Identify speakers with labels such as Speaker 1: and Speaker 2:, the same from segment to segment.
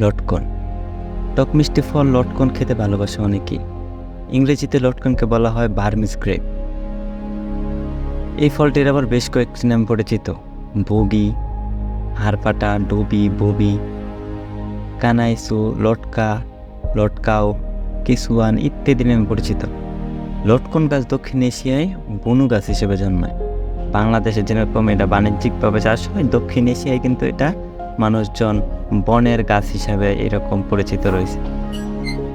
Speaker 1: লটকন। টক মিষ্টি ফল লটকন খেতে ভালোবাসে অনেকেই। ইংরেজিতে লটকনকে বলা হয় বার্মিস গ্রেপ। এই ফলটির আবার বেশ কয়েকটি নাম পরিচিত। বগি হারপাটা ডুবি, ববি, কানাইসু, লটকা, লটকাও, কিসুয়ান ইত্যাদি নামে পরিচিত। লটকন গাছ দক্ষিণ এশিয়ায় বনু গাছ হিসেবে জন্মায়। বাংলাদেশে যেরকম এটা বাণিজ্যিকভাবে চাষ হয়, দক্ষিণ এশিয়ায় কিন্তু এটা মানুষজন বনের গাছ হিসাবে এরকম পরিচিত রয়েছে।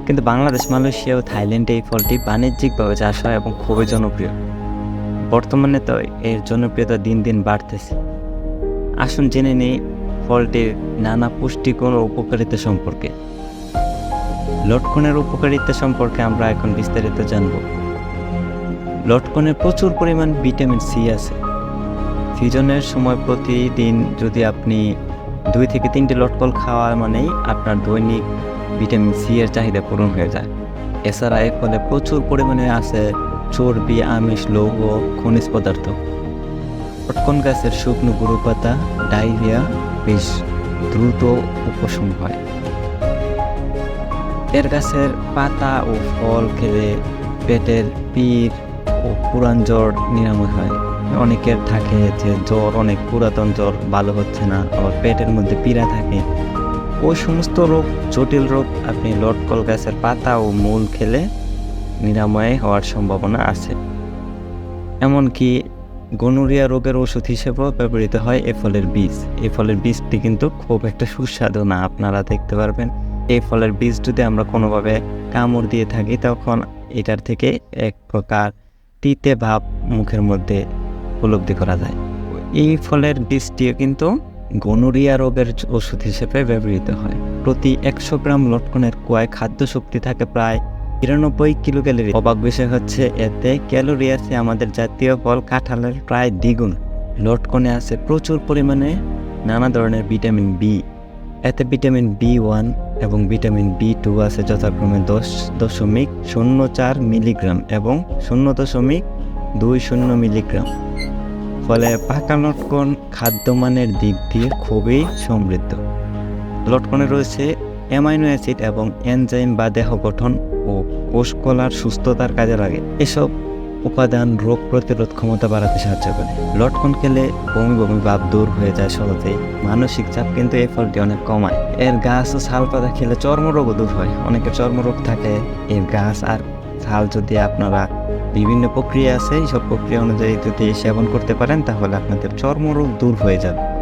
Speaker 1: কিন্তু বাংলাদেশ, মালয়েশিয়া ও থাইল্যান্ডে এই ফলটি বাণিজ্যিকভাবে চাষ হয় এবং খুবই জনপ্রিয়। বর্তমানে তো এর জনপ্রিয়তা দিন দিন বাড়তেছে। আসুন জেনে নেই ফলটির নানা পুষ্টিগুণ ও উপকারিতা সম্পর্কে। লটকনের উপকারিতা সম্পর্কে আমরা এখন বিস্তারিত জানব। লটকনে প্রচুর পরিমাণ ভিটামিন সি আছে। সিজনের সময় প্রতিদিন যদি আপনি দুই থেকে তিনটে লটকল খাওয়া মানেই আপনার দৈনিক ভিটামিন সি এর চাহিদা পূরণ হয়ে যায়। এছাড়া এর ফলে প্রচুর পরিমাণে আছে চর্বি, আমিষ, লৌহ, খনিজ পদার্থ। লটকন গাছের শুকনো গুঁড়ো পাতা ডায়রিয়া বেশ দ্রুত উপশম হয়। এর গাছের পাতা ও ফল খেলে পেটের পির ও পুরান জ্বর নিরাময় হয়। অনেকের থাকে যে জ্বর, অনেক পুরাতন জ্বর, ভালো হচ্ছে না, আবার পেটের মধ্যে পীড়া থাকে। ওই সমস্ত রোগ, জটিল রোগ আপনি লটকল গাছের পাতা ও মূল খেলে নিরাময় হওয়ার সম্ভাবনা আছে। এমনকি গনোরিয়া রোগের ওষুধ হিসেবেও ব্যবহৃত হয় এ ফলের বীজ। এ ফলের বীজটি কিন্তু খুব একটা সুস্বাদু না, আপনারা দেখতে পারবেন। এই ফলের বীজ যদি আমরা কোনোভাবে কামড় দিয়ে থাকি, তখন এটার থেকে এক প্রকার তিতে ভাব মুখের মধ্যে উপলব্ধি করা যায়। এই ফলের বীজটিও কিন্তু গনোরিয়া রোগের ওষুধ হিসেবে ব্যবহৃত হয়। প্রতি একশো গ্রাম লটকনের কুয়ায় খাদ্য শক্তি থাকে প্রায় তিরানব্বই কিলো ক্যালোরি অবাক বিষয় হচ্ছে, এতে ক্যালোরি আছে আমাদের জাতীয় ফল কাঁঠালের প্রায় দ্বিগুণ। লটকনে আছে প্রচুর পরিমাণে নানা ধরনের ভিটামিন বি। এতে ভিটামিন বি ওয়ান এবং ভিটামিন বি টু আছে যথাক্রমে দশ দশমিক শূন্য চার মিলিগ্রাম এবং শূন্য দশমিক দুই শূন্য মিলিগ্রাম। ফলে পাকা লটকন খাদ্যমানের দিক দিয়ে খুবই সমৃদ্ধ। লটকনে রয়েছে অ্যামাইনো অ্যাসিড এবং এনজাইম বা দেহ গঠন ও কোষকলার সুস্থতার কাজে লাগে। এসব উপাদান রোগ প্রতিরোধ ক্ষমতা বাড়াতে সাহায্য করে। লটকন খেলে বমি বমি ভাব দূর হয়ে যায় সহজেই। মানসিক চাপ কিন্তু এই ফলটি অনেক কমায়। এর গাছ ও ছাল পাতা খেলে চর্মরোগও দূর হয়। অনেকের চর্মরোগ থাকে, এর গাছ আর ছাল যদি আপনারা বিভিন্ন প্রক্রিয়া আছে এইসব প্রক্রিয়া অনুযায়ী যদি সেবন করতে পারেন, তাহলে আপনাদের চর্মরোগ দূর হয়ে যাবে।